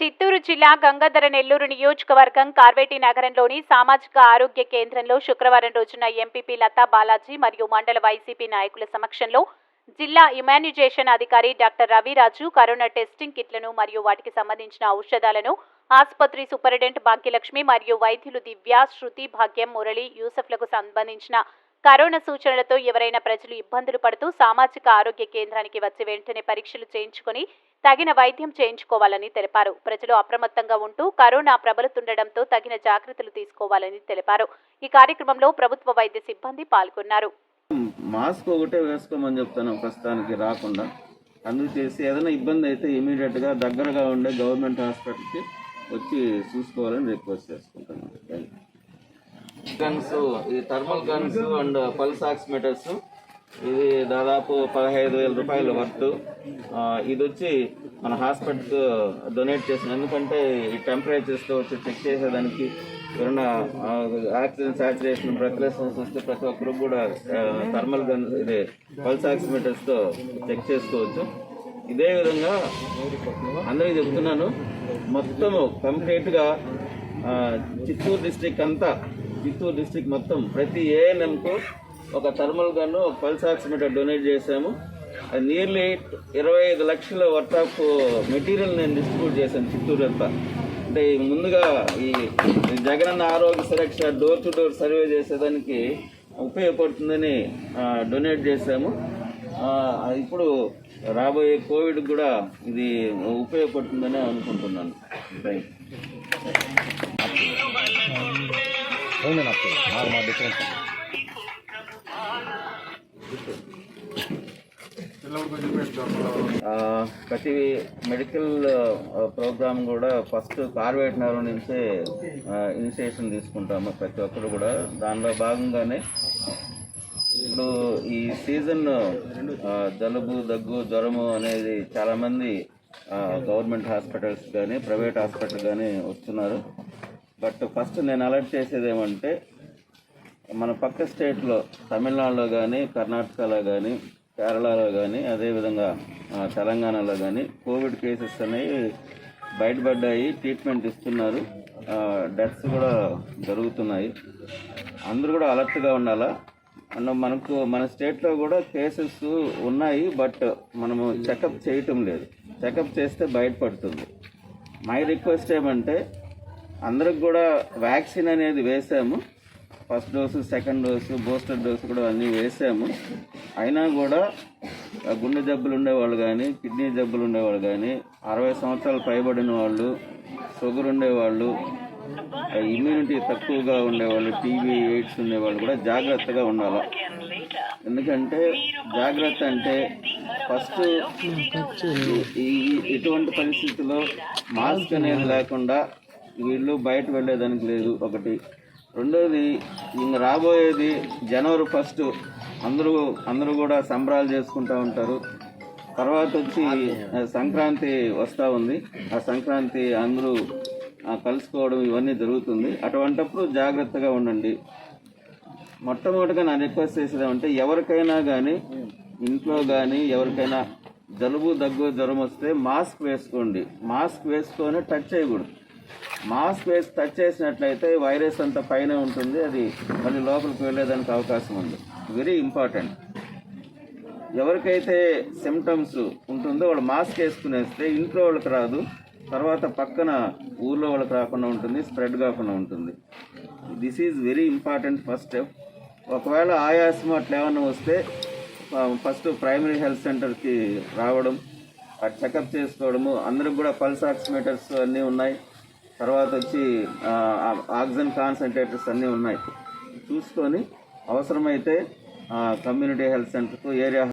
చిత్తూరు జిల్లా గంగాధర నెల్లూరు నియోజకవర్గం కార్వేటి నగరంలోని సామాజిక ఆరోగ్య కేంద్రంలో శుక్రవారం రోజున ఎంపీపీ లతా బాలాజీ మరియు మండల వైసీపీ నాయకుల సమక్షంలో జిల్లా ఇమ్యానిజేషన్ అధికారి డాక్టర్ రవిరాజు కరోనా టెస్టింగ్ కిట్లను మరియు వాటికి సంబంధించిన ఔషధాలను ఆసుపత్రి సూపరింటెండెంట్ భాగ్యలక్ష్మి మరియు వైద్యులు దివ్య శృతి భాగ్యం మురళి యూసఫ్లకు సంబంధించిన కరోనా సూచనలతో ఎవరైనా ప్రజలు ఇబ్బందులు పడుతూ సామాజిక ఆరోగ్య కేంద్రానికి వచ్చి వెంటనే పరీక్షలు చేయించుకుని తగిన వైద్యం చేయించుకోవాలని తెలిపారు. ప్రజలు అప్రమత్తంగా ఉంటూ కరోనా ప్రబలుతుండటంతో తగిన జాగ్రత్తలు తీసుకోవాలని తెలిపారు. ఈ కార్యక్రమంలో ప్రభుత్వ వైద్య సిబ్బంది పాల్గొన్నారు. మాస్క్ ఒకటే వేసుకోమని చెప్తాను ప్రస్తుతానికి రాకుండా. అందుచేసి ఏదైనా ఇబ్బంది అయితే ఇమీడియట్గా దగ్గరగా ఉండే గవర్నమెంట్ హాస్పిటల్కి వచ్చి చూసుకోవాలని రిక్వెస్ట్ చేసుకుంటున్నాను. గన్స్ ఇది thermal guns and pulse oximeters ఇది దాదాపు పదహైదు వేల రూపాయల వర్త్. ఇది వచ్చి మన హాస్పిటల్కి డొనేట్ చేసిన ఎందుకంటే ఈ టెంపరేచర్స్తో వచ్చి చెక్ చేసేదానికి ఏమైనా ఆక్సిజన్ సాచురేషన్ బ్రెత్లెస్నెస్ వస్తే ప్రతి ఒక్కరు కూడా థర్మల్ గన్ ఇది పల్స్ ఆక్సిమీటర్స్తో చెక్ చేసుకోవచ్చు. ఇదే విధంగా అందరికీ చెప్తున్నాను. మొత్తము కంప్లీట్గా చిత్తూరు డిస్టిక్ అంతా చిత్తూరు డిస్టిక్ మొత్తం ప్రతి ఏఎన్ఎంకు ఒక థర్మల్ గన్ను ఒక పల్స్ ఆక్సిమీటర్ డొనేట్ చేశాము. అది నియర్లీ ఇరవై ఐదు లక్షల వర్త్ ఆఫ్ మెటీరియల్ నేను డిస్ట్రిబ్యూట్ చేశాను చిత్తూరు అంతా. అంటే ముందుగా ఈ Jagananna Arogya Suraksha door to door survey చేసేదానికి ఉపయోగపడుతుందని డొనేట్ చేశాము. ఇప్పుడు రాబోయే కోవిడ్ కూడా ఇది ఉపయోగపడుతుందని అనుకుంటున్నాను. థ్యాంక్ యూ ప్రతి మెడికల్ ప్రోగ్రామ్ కూడా ఫస్ట్ కార్వేట్ నుంచే ఇనిషియేషన్ తీసుకుంటాము ప్రతి ఒక్కరు కూడా. దానిలో భాగంగానే ఇప్పుడు ఈ సీజన్ జలుబు దగ్గు జ్వరము అనేది చాలామంది గవర్నమెంట్ హాస్పిటల్స్ కానీ ప్రైవేట్ హాస్పిటల్ కానీ వస్తున్నారు. బట్ ఫస్ట్ నేను అలర్ట్ చేసేది ఏమంటే మన పక్క స్టేట్లో తమిళనాడులో కానీ కర్ణాటకలో కానీ కేరళలో కానీ అదేవిధంగా తెలంగాణలో కానీ కోవిడ్ కేసెస్ అనేవి బయటపడ్డాయి ట్రీట్మెంట్ ఇస్తున్నారు. డెత్స్ కూడా జరుగుతున్నాయి. అందరూ కూడా అలర్ట్గా ఉండాలా? మనం మనకు మన స్టేట్లో కూడా కేసెస్ ఉన్నాయి బట్ మనము చెకప్ చేయటం లేదు. చెకప్ చేస్తే బయటపడుతుంది. మై రిక్వెస్ట్ ఏమంటే అందరికి కూడా వ్యాక్సిన్ అనేది వేసాము. First dose second dose booster dose కూడా అన్నీ వేసాము. అయినా కూడా గుండె జబ్బులు ఉండేవాళ్ళు కానీ కిడ్నీ జబ్బులు ఉండేవాళ్ళు కానీ అరవై సంవత్సరాలు పైబడిన వాళ్ళు షుగర్ ఉండేవాళ్ళు ఇమ్యూనిటీ తక్కువగా ఉండేవాళ్ళు టీబీ ఎయిడ్స్ ఉండేవాళ్ళు కూడా జాగ్రత్తగా ఉండాలి. ఎందుకంటే జాగ్రత్త అంటే ఫస్ట్ ఈ ఇటువంటి పరిస్థితుల్లో మాస్క్ అనేది లేకుండా వీళ్ళు బయట వెళ్ళేదానికి లేదు ఒకటి. రెండోది ఇంక రాబోయేది జనవరి ఫస్ట్. అందరూ అందరూ కూడా సంబరాలు చేసుకుంటూ ఉంటారు. తర్వాత వచ్చి సంక్రాంతి వస్తూ ఉంది. ఆ సంక్రాంతి అందరూ కలుసుకోవడం ఇవన్నీ జరుగుతుంది. అటువంటప్పుడు జాగ్రత్తగా ఉండండి. మొట్టమొదటిగా నా రిక్వెస్ట్ చేసేదేమంటే ఎవరికైనా కానీ ఇంట్లో కానీ ఎవరికైనా జలుబు దగ్గు జ్వరం వస్తే మాస్క్ వేసుకోండి. మాస్క్ వేసుకొని టచ్ చేయకూడదు. మాస్క్ వేసి టచ్ చేసినట్లయితే వైరస్ అంతా పైన ఉంటుంది. అది మళ్ళీ లోపలికి వెళ్ళేదానికి అవకాశం ఉంది. వెరీ ఇంపార్టెంట్ ఎవరికైతే సిమ్టమ్స్ ఉంటుందో వాళ్ళు మాస్క్ వేసుకునేస్తే ఇంట్లో వాళ్ళకి రాదు. తర్వాత పక్కన ఊర్లో వాళ్ళకి రాకుండా ఉంటుంది స్ప్రెడ్ కాకుండా ఉంటుంది. This is very important first step ఒకవేళ ఆయాసం అట్లా ఏమన్నా వస్తే ఫస్ట్ ప్రైమరీ హెల్త్ సెంటర్కి రావడం అటు చెకప్ చేసుకోవడము అందరికి కూడా పల్స్ ఆక్సిమీటర్స్ అన్నీ ఉన్నాయి. తర్వాత వచ్చి ఆ, ఆక్సిజన్ కాన్సన్ట్రేటర్స్ అన్నీ ఉన్నాయి. చూసుకొని అవసరమైతే కమ్యూనిటీ హెల్త్ సెంటర్కు ఏరియా